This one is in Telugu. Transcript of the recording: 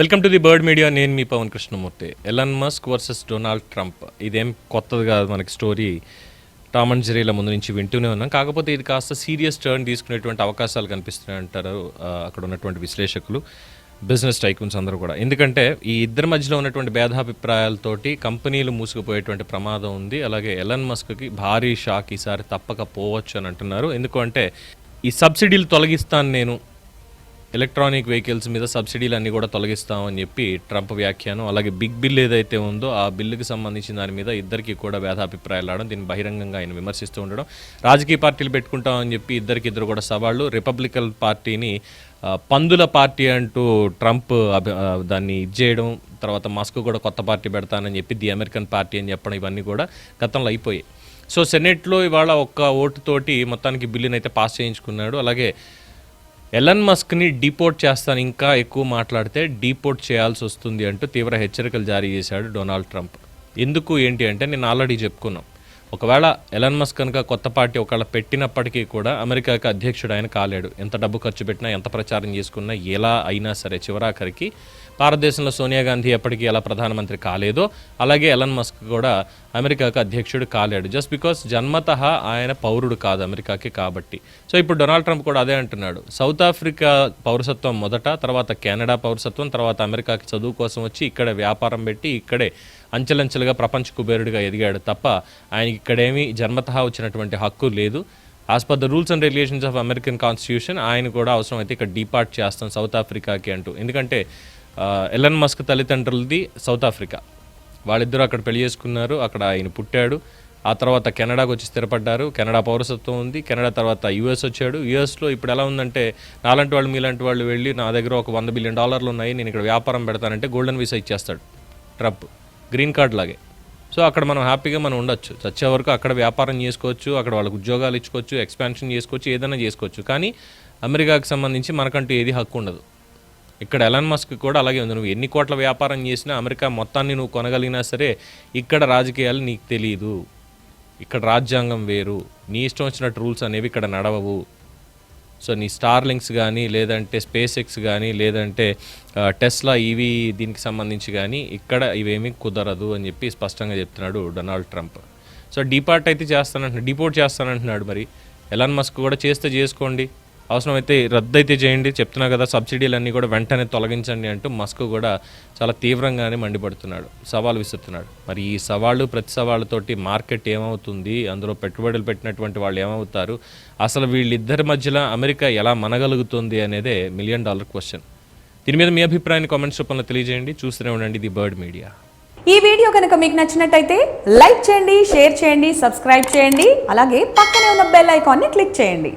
Welcome to the bird media. నేను మీ Pavan Krishnamurthy. Elon Musk versus Donald Trump. ఇదేం కొత్తది కాదు మనకి స్టోరీ. టామ్ అండ్ జెరీల ముందు నుంచి వింటూనే ఉన్నాం. కాకపోతే ఇది కాస్త సీరియస్ టర్న్ తీసుకునేటువంటి అవకాశాలు కనిపిస్తున్నాయి అంటారు అక్కడ ఉన్నటువంటి విశ్లేషకులు. బిజినెస్ టైకూన్స్ అందరూ కూడా. ఎందుకంటే ఈ ఇద్దరి మధ్యలో ఉన్నటువంటి భేదాభిప్రాయాలతోటి కంపెనీలు మూసుకుపోయేటువంటి ప్రమాదం ఉంది. అలాగే ఎలన్ మస్క్కి భారీ షాక్ ఈసారి తప్పక పోవచ్చు అని అంటున్నారు. ఎందుకంటే ఈ సబ్సిడీలు తొలగిస్తాను నేను ఎలక్ట్రానిక్ వెహికల్స్ మీద సబ్సిడీలు అన్నీ కూడా తొలగిస్తామని చెప్పి ట్రంప్ వ్యాఖ్యానం అలాగే బిగ్ బిల్ ఏదైతే ఉందో ఆ బిల్లుకి సంబంధించిన దాని మీద ఇద్దరికి కూడా భేదాభిప్రాయాలు రావడం దీన్ని బహిరంగంగా ఆయన విమర్శిస్తూ ఉండడం. రాజకీయ పార్టీలు పెట్టుకుంటామని చెప్పి ఇద్దరికి ఇద్దరు కూడా సవాళ్ళు రిపబ్లికన్ పార్టీని పందుల పార్టీ అంటూ ట్రంప్ అభి- దాన్ని ఇది చేయడం తర్వాత మస్క్ కూడా కొత్త పార్టీ పెడతానని చెప్పి ది అమెరికన్ పార్టీ అని చెప్పడం ఇవన్నీ కూడా గతంలో అయిపోయాయి. సో సెనెట్లో ఇవాళ ఒక్క ఓటుతోటి మొత్తానికి బిల్లునైతే పాస్ చేయించుకున్నాడు. అలాగే ఎలన్ మస్క్ని డీపోర్ట్ చేస్తాను ఇంకా ఎక్కువ మాట్లాడితే డీపోర్ట్ చేయాల్సి వస్తుంది అంటూ తీవ్ర హెచ్చరికలు జారీ చేశాడు డొనాల్డ్ ట్రంప్. ఎందుకు ఏంటి అంటే నేను ఆల్రెడీ చెప్పుకున్నాం. ఒకవేళ ఎలన్ మస్క్ కనుక కొత్త పార్టీ ఒకవేళ పెట్టినప్పటికీ కూడా అమెరికాకి అధ్యక్షుడు ఆయన కాలేడు. ఎంత డబ్బు ఖర్చు పెట్టినా ఎంత ప్రచారం చేసుకున్నా ఎలా అయినా సరే చివరాఖరికి భారతదేశంలో సోనియా గాంధీ ఎప్పటికీ ఎలా ప్రధానమంత్రి కాలేదో అలాగే ఎలన్ మస్క్ కూడా అమెరికాకు అధ్యక్షుడు కాలేడు. జస్ట్ బికాస్ జన్మతః ఆయన పౌరుడు కాదు అమెరికాకి కాబట్టి. సో ఇప్పుడు డొనాల్డ్ ట్రంప్ కూడా అదే అంటున్నాడు. సౌత్ ఆఫ్రికా పౌరసత్వం మొదట తర్వాత కెనడా పౌరసత్వం తర్వాత అమెరికాకి చదువు కోసం వచ్చి ఇక్కడ వ్యాపారం పెట్టి ఇక్కడే అంచెలంచెలుగా ప్రపంచ కుబేరుడిగా ఎదిగాడు తప్ప ఆయనకి ఇక్కడేమీ జన్మతః వచ్చినటువంటి హక్కు లేదు. As per the rules and regulations of American constitution ఆయన కూడా అవసరం అయితే ఇక్కడ డిపార్ట్ చేస్తాం సౌత్ ఆఫ్రికాకి అంటూ. ఎందుకంటే ఎలన్ మస్క్ తల్లిదండ్రులది సౌత్ ఆఫ్రికా. వాళ్ళిద్దరూ అక్కడ పెళ్ళి చేసుకున్నారు. అక్కడ ఆయన పుట్టాడు. ఆ తర్వాత కెనడాకు వచ్చి స్థిరపడ్డారు. కెనడా పౌరసత్వం ఉంది. కెనడా తర్వాత యూఎస్ వచ్చాడు. యూఎస్లో ఇప్పుడు ఎలా ఉందంటే నాలాంటి వాళ్ళు మీలాంటి వాళ్ళు వెళ్ళి నా దగ్గర ఒక వంద బిలియన్ డాలర్లు ఉన్నాయి. నేను ఇక్కడ వ్యాపారం పెడతానంటే గోల్డెన్ వీసా ఇచ్చేస్తాడు. ట్రంప్. గ్రీన్ కార్డ్ లాగే. సో అక్కడ మనం హ్యాపీగా మనం ఉండొచ్చు. చచ్చే వరకు అక్కడ వ్యాపారం చేసుకోవచ్చు. అక్కడ వాళ్ళకి ఉద్యోగాలు ఇచ్చుకోవచ్చు ఎక్స్పాన్షన్ చేసుకోవచ్చు ఏదైనా చేసుకోవచ్చు. కానీ అమెరికాకు సంబంధించి మనకంటూ ఏది హక్కు ఉండదు. ఇక్కడ ఎలాన్ మస్క్ కూడా అలాగే ఉంది. నువ్వు ఎన్ని కోట్ల వ్యాపారం చేసినా అమెరికా మొత్తాన్ని నువ్వు కొనగలిగినా సరే ఇక్కడ రాజకీయాలు నీకు తెలియదు ఇక్కడ రాజ్యాంగం వేరు. నీ ఇష్టం వచ్చినట్టు రూల్స్ అనేవి ఇక్కడ నడవవు. సో నీ స్టార్ లింక్స్ కానీ లేదంటే స్పేస్ ఎక్స్ కానీ లేదంటే టెస్లా ఈవీ దీనికి సంబంధించి కానీ ఇక్కడ ఇవేమీ కుదరదు అని చెప్పి స్పష్టంగా చెప్తున్నాడు డొనాల్డ్ ట్రంప్ సో డిపార్ట్ అయితే చేస్తానంటున్నాడు డిపోర్ట్ చేస్తానంటున్నాడు మరి. ఎలాన్ మస్క్ కూడా చేస్తే చేసుకోండి. అవసరమైతే రద్దు అయితే చేయండి. చెప్తున్నా కదా సబ్సిడీలన్నీ కూడా వెంటనే తొలగించండి అంటూ మస్క్ కూడా చాలా తీవ్రంగానే మండిపడుతున్నాడు. సవాల్ విసురుతున్నాడు. మరి ఈ సవాళ్ళు ప్రతి సవాళ్ళతోటి మార్కెట్ ఏమవుతుంది? అందులో పెట్టుబడులు పెట్టినటువంటి వాళ్ళు ఏమవుతారు? అసలు వీళ్ళిద్దరి మధ్యలో అమెరికా ఎలా మనగలుగుతుంది అనేదే మిలియన్ డాలర్ క్వశ్చన్ దీని మీద మీ అభిప్రాయాన్ని కామెంట్స్ రూపంలో తెలియజేయండి. చూస్తూనే ఉండండి ది బర్డ్ మీడియా. ఈ వీడియో కనుక మీకు నచ్చినట్టయితే లైక్ చేయండి షేర్ చేయండి సబ్స్క్రైబ్ చేయండి. అలాగే పక్కనే ఉన్న బెల్ ఐకాన్ని క్లిక్ చేయండి.